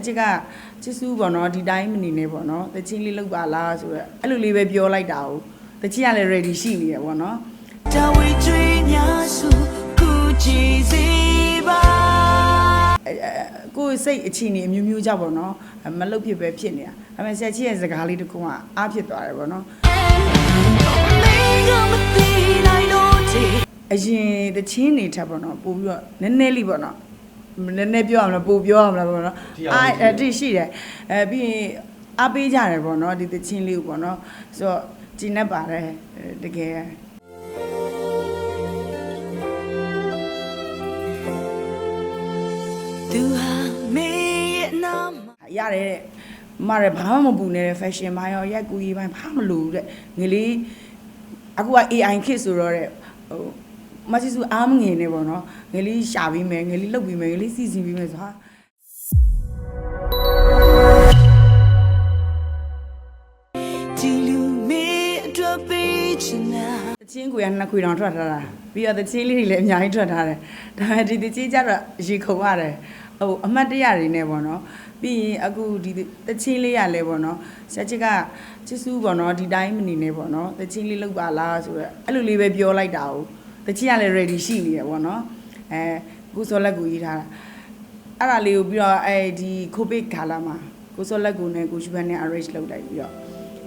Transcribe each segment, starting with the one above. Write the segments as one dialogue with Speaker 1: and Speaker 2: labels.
Speaker 1: ဆက်ချစ်ကချစ်စုပေါ့နော်ဒီတိုင်းမနေနဲ့ပေါ့နော်တချင်းလေးလောက်ပါလားဆိုတော့အဲ့လိုလေးပဲပြောလိုက်တာ哦တချင်းကလည်း ready ရှိနေရပေါ့နော်
Speaker 2: တာဝေကျွေးများစုကူကြည်စီပါ
Speaker 1: အဲအဲကိုယ်စိတ်အခြေအနေအမျိုးမျိုးကြောင့်ပေါ့နော်အဲမလုတ်ဖြစ်ပဲဖြစ်နေတာဒါပေမဲ့ဆက်ချစ်ရဲ့စကားလေးတစ်ခုကအားဖြစ်သွားတယ်ပေါ့နော်
Speaker 2: မင်းကမသိနိုင်လို့ဒီ
Speaker 1: အရင်တချင်းနေထက်ပေါ့နော်ပို့ပြီးတော့နည်းနည်းလေးပေါ့နော် နည်းနည်းပြောအောင်လားပို့ပြောအောင်လားပေါ့နော်အားအတိရှိတယ်အဲပြီးရင်အားပေးကြတယ်ပေါ့နော်ဒီတချင်းလေးကိုပေါ့နော်ဆိုတော့ကျင်းနေပါတယ်အဲတကယ်
Speaker 2: သူဟာမင်းရဲ့နာမ
Speaker 1: ရတယ်တဲ့မရဘာမှမပူနေတဲ့ fashion ဘိုင်းရောရက်ကူကြီးဘိုင်းဘာမှမလိုဘူးတဲ့ငလေးအခုက AI ခေတ်ဆိုတော့တဲ့ဟို မချစ်စုအားမငင်နေပေါ့နော်ငလေးရှာပြီးမယ်ငလေးလုတ်ပြီးမယ်ငလေးစီစီပြီးမယ်ဆိုဟာ
Speaker 2: ဒီလူမင်းအတွက်ပေးချင်တာ
Speaker 1: တချင်းကိုရနှစ်ခွေတောင်ထွက်ထားတာပြီးတော့တချင်းလေးတွေလည်းအများကြီးထွက်ထားတယ်ဒါပေမဲ့ဒီတချင်းကြတော့ရေခုံရတယ်ဟိုအမှတ်တရတွေနဲ့ပေါ့နော်ပြီးရင်အခုဒီတချင်းလေးရလဲပေါ့နော်ဆက်ချစ်ကချစ်စုပေါ့နော်ဒီတိုင်းမနေနဲ့ပေါ့နော်တချင်းလေးလောက်ပါလားဆိုတော့အဲ့လိုလေးပဲပြောလိုက်တာ哦 တချင်းကလည်း ready ရှိနေရပေါ့နော်အဲကိုစောလက်ကိုရေးထားတာအဲ့ဒါလေးကိုပြီးတော့အဲဒီကိုဗစ်ခါလာမှာကိုစောလက်ကိုနဲ့ကိုရှူဘန်နဲ့ arrange လုပ်လိုက်ပြီးတော့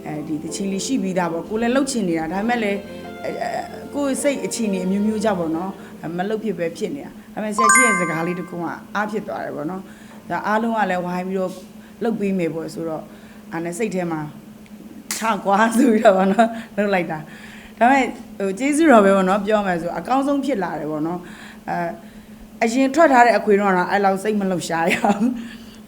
Speaker 1: အဲဒီတချင်းလေးရှိပြီးသားပေါ့ကိုလည်းလှုပ်ချင်နေတာဒါပေမဲ့လည်းအဲအဲကိုယ်စိတ်အခြေအနေအမျိုးမျိုးကြောင့်ပေါ့နော်အဲမလှုပ်ဖြစ်ပဲဖြစ်နေတာဒါပေမဲ့ဆက်ချစ်ရဲ့စကားလေးတစ်ခုကအားဖြစ်သွားတယ်ပေါ့နော်ဒါအားလုံးကလည်းဝိုင်းပြီးတော့လှုပ်ပေးမယ်ပေါ့ဆိုတော့အာနဲ့စိတ်ထဲမှာချကွာဆိုပြီးတော့ပေါ့နော်လှုပ်လိုက်တာ ဒါပေမဲ့ဟိုကျေးဇူးတော်ပဲပေါ့နော်ပြောမယ်ဆိုအကောင်းဆုံးဖြစ်လာတယ်ပေါ့နော်အဲအရင်ထွက်ထားတဲ့အခွေတော့အဲ့လောက်စိတ်မလှုပ်ရှားရအောင်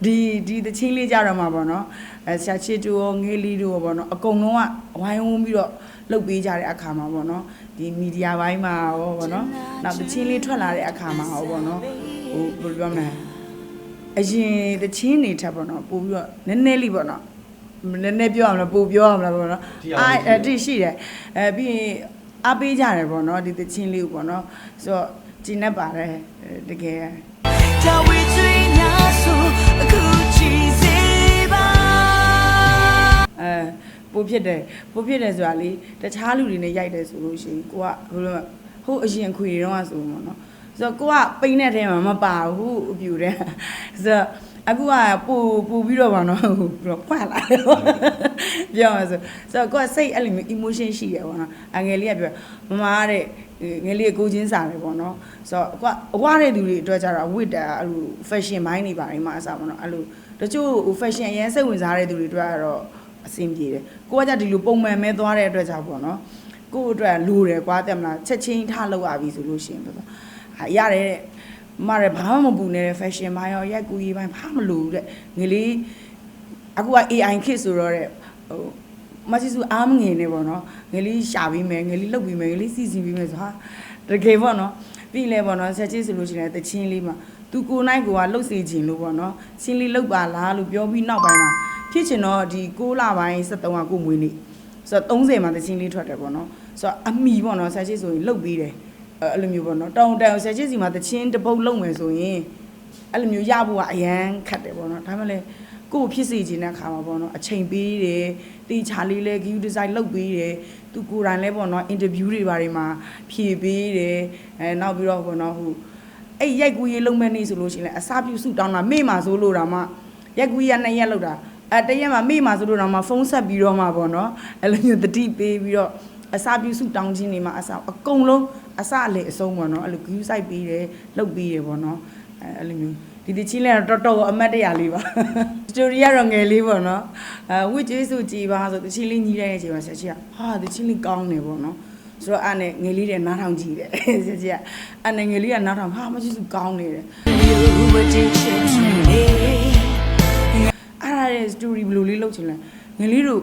Speaker 1: ဒီဒီတချင်းလေးကြတော့မှာပေါ့နော်အဲဆရာချစ်တူရောငေးလီတို့ရောပေါ့နော်အကုန်လုံးကဝိုင်းဝန်းပြီးတော့လှုပ်ပေးကြတဲ့အခါမှာပေါ့နော်ဒီမီဒီယာဘိုင်းမှာရောပေါ့နော်နောက်တချင်းလေးထွက်လာတဲ့အခါမှာရောပေါ့နော်ဟိုဘယ်လိုပြောမလဲအရင်တချင်းနေထက်ပေါ့နော်ပို့ပြီးတော့နည်းနည်းလေးပေါ့နော် နည်းနည်းပြောအောင်လားပို့ပြောအောင်လားပေါ့နော်အားအတိရှိတယ်အဲပြီးရင်အားပေးကြတယ်ပေါ့နော်ဒီတချင်းလေးကိုပေါ့နော်ဆိုတော့ကျင်းနေပါတယ်အဲတကယ်
Speaker 2: တာဝေကျွေးများစုကူကြည်စီပါ
Speaker 1: အဲပိုဖြစ်တယ်ပိုဖြစ်တယ်ဆိုတာလေတခြားလူတွေနဲ့ရိုက်တယ်ဆိုလို့ရှိရင်ကိုကဘယ်လိုလဲဟိုအရင်ခွေတွေတော့ဆိုမှာနော်ဆိုတော့ကိုကပိန်းတဲ့ထဲမှာမပါဘူးအပြူတဲ့ဆိုတော့ အခုကပူပူပြီးတော့ဗောနော်ဟိုပြီးတော့ဖွာလာတယ်ပေါ့ပြောရဆိုဆိုတော့ကိုကစိတ်အဲ့လိုမျိုး emotion ရှိတယ်ဗောနော်အငယ်လေးကပြောမမတဲ့ငယ်လေးကကိုချင်းစားတယ်ဗောနော်ဆိုတော့ကိုကအဝတဲ့သူတွေအတွက်ကြတော့ဝစ်တာအဲ့လို fashion ဘိုင်းတွေပါနေမှာအစားဗောနော်အဲ့လိုတချို့ fashion အရင်စိတ်ဝင်စားတဲ့သူတွေအတွက်ကတော့အဆင်ပြေတယ်ကိုကကြဒီလိုပုံမှန်မဲသွားတဲ့အတွက်ကြောင့်ပေါ့နော်ကို့အတွက်လိုတယ်ကွာတဲ့မလားချက်ချင်းထားလောက်ရပြီဆိုလို့ရှိရင်ပေါ့ဟာရတယ်တဲ့ မရဘာမှမပူနေတဲ့ fashion ဘိုင်းရောရက်ကူကြီးဘိုင်းဘာမှမလိုဘူးတဲ့ငယ်လေးအခုက AI ခေတ်ဆိုတော့တဲ့ဟိုမချစ်စုအားမငင်နေပေါ့နော်ငယ်လေးရှာပြီးမယ်ငယ်လေးလှုပ်ပြီးမယ်ငယ်လေးစီစီပြီးမယ်ဆိုဟာတကယ်ပေါ့နော်ပြီးလဲပေါ့နော်ဆက်ချစ်ဆိုလို့ရှိရင်တချင်းလေးမှာသူကိုနိုင်ကိုကလှုပ်စေခြင်းလို့ပေါ့နော်ချင်းလေးလှုပ်ပါလားလို့ပြောပြီးနောက်ပိုင်းမှာဖြစ်ချင်တော့ဒီ6လပိုင်း73ကကိုမွေးနေ့ဆိုတော့30မှာတချင်းလေးထွက်တယ်ပေါ့နော်ဆိုတော့အမီပေါ့နော်ဆာချစ်ဆိုရင်လှုပ်ပြီးတယ် အဲအဲ့လိုမျိုးပေါ့နော်တောင်တန်ဆာချစ်စီမှာတချင်းတစ်ပုတ်လုံမယ်ဆိုရင်အဲ့လိုမျိုးရဖို့ကအရန်ခက်တယ်ပေါ့နော်ဒါမှလည်းကိုယ်ဖြစ်စေချင်တဲ့ခါမှာပေါ့နော်အချိန်ပေးတယ်တေချာလေးလဲ view design လုပ်ပေးတယ်သူကိုယ်တိုင်လဲပေါ့နော် interview တွေဘာတွေမှာဖြည့်ပေးတယ်အဲနောက်ပြီးတော့ပေါ့နော်ဟိုအဲ့ရိုက်ကူးရေးလုံးမဲ့နေ့ဆိုလို့ရှိရင်လည်းအစာပြုစုတောင်းတာမေ့မှာဆိုလို့တော့မှရိုက်ကူးရနှစ်ရက်လောက်တာအဲတရက်မှာမေ့မှာဆိုလို့တော့မှဖုန်းဆက်ပြီးတော့မှပေါ့နော်အဲ့လိုမျိုးတတိပေးပြီးတော့ အစာပြုစုတောင်းခြင်းတွေမှာအစာအကုန်လုံးအစာအလေအဆုံးပေါ့နော်အဲ့လို view site ပေးတယ်လုတ်ပေးတယ်ပေါ့နော်အဲအဲ့လိုမျိုးဒီတချင်းလည်းတော်တော်အမတ်တရလေးပါ story ကတော့ငယ်လေးပေါ့နော်အဲဝစ်ကျေးစုကြည်ပါဆိုတချင်းလေးညီးတဲ့အချိန်မှာဆက်ချစ်ကဟာတချင်းလေးကောင်းနေပေါ့နော်ဆိုတော့အဲ့နဲ့ငယ်လေးတဲ့နားထောင်ကြည့်တယ်ဆက်ချစ်ကအဲ့နဲ့ငယ်လေးကနားထောင်ဟာမချစ်စုကောင်းနေတယ်
Speaker 2: You were teaching me
Speaker 1: အဲ့ဒါရဲ့ story ဘယ်လိုလေးလုပ်ချင်လဲငယ်လေးတို့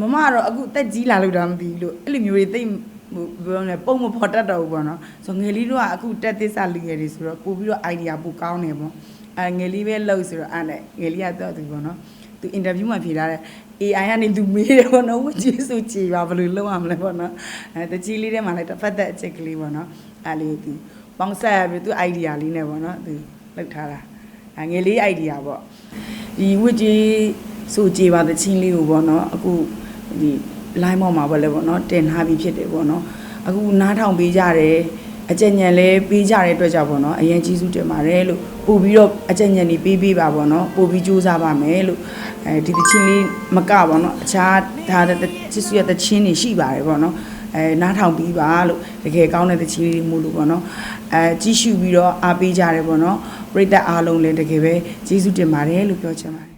Speaker 1: မမကတော့အခုတက်ကြီးလာလို့တာမသိဘူးလို့အဲ့လိုမျိုးတွေတိတ်ဟိုဘယ်လိုလဲပုံမဖော်တတ်တော့ဘူးပေါ့နော်ဆိုငယ်လေးတို့ကအခုတက်သစ္စာလူငယ်တွေဆိုတော့ပို့ပြီးတော့ idea ပိုကောင်းနေပေါ့အဲငယ်လေးပဲလှုပ်ဆိုတော့အဲ့နဲ့ငယ်လေးကတော့သူပေါ့နော်သူ interview မှာဖြေထားတဲ့ AI ကနေသူမေးတယ်ပေါ့နော်ဝကျေးစုကြည်ပါဘယ်လိုလုပ်ရမလဲပေါ့နော်အဲတကြီးလေးထဲမှာလည်းတစ်ဖက်သက်အချက်ကလေးပေါ့နော်အဲ့လေးကိုသူပေါင်းဆက်ပြီးသူ idea လေးနဲ့ပေါ့နော်သူလှုပ်ထားတာအဲငယ်လေး idea ပေါ့ဒီဝစ်ကြီးဆိုကြည်ပါတဲ့ချင်းလေးကိုပေါ့နော်အခု ဒီ line ပေါ်မှာပဲလေပေါ့နော်တင်ထားပြီးဖြစ်တယ်ပေါ့နော်အခုနားထောင်ပေးကြတယ်အကြဉဏ်လဲပေးကြတဲ့အတွက်ကြောင့်ပေါ့နော်အရင်ကြီးစုတင်ပါတယ်လို့ပို့ပြီးတော့အကြဉဏ်นี่ပေးပေးပါပေါ့နော်ပို့ပြီးစူးစမ်းပါမယ်လို့အဲဒီတချင်းလေးမကပေါ့နော်အခြားဒါတဲ့ချစ်စုရတဲ့ချင်းတွေရှိပါတယ်ပေါ့နော်အဲနားထောင်ပြီးပါလို့တကယ်ကောင်းတဲ့တချင်းလေးမို့လို့ပေါ့နော်အဲကြီးရှုပြီးတော့အားပေးကြတယ်ပေါ့နော်ပရိသတ်အားလုံးလည်းတကယ်ပဲကျေးဇူးတင်ပါတယ်လို့ပြောချင်ပါတယ်